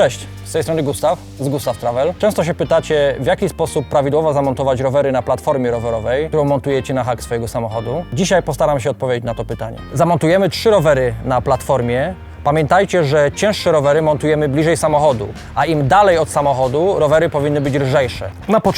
Cześć, z tej strony Gustaw, z Gustav Travel. Często się pytacie, w jaki sposób prawidłowo zamontować rowery na platformie rowerowej, którą montujecie na hak swojego samochodu. Dzisiaj postaram się odpowiedzieć na to pytanie. Zamontujemy trzy rowery na platformie. Pamiętajcie, że cięższe rowery montujemy bliżej samochodu, a im dalej od samochodu rowery powinny być lżejsze. Na początku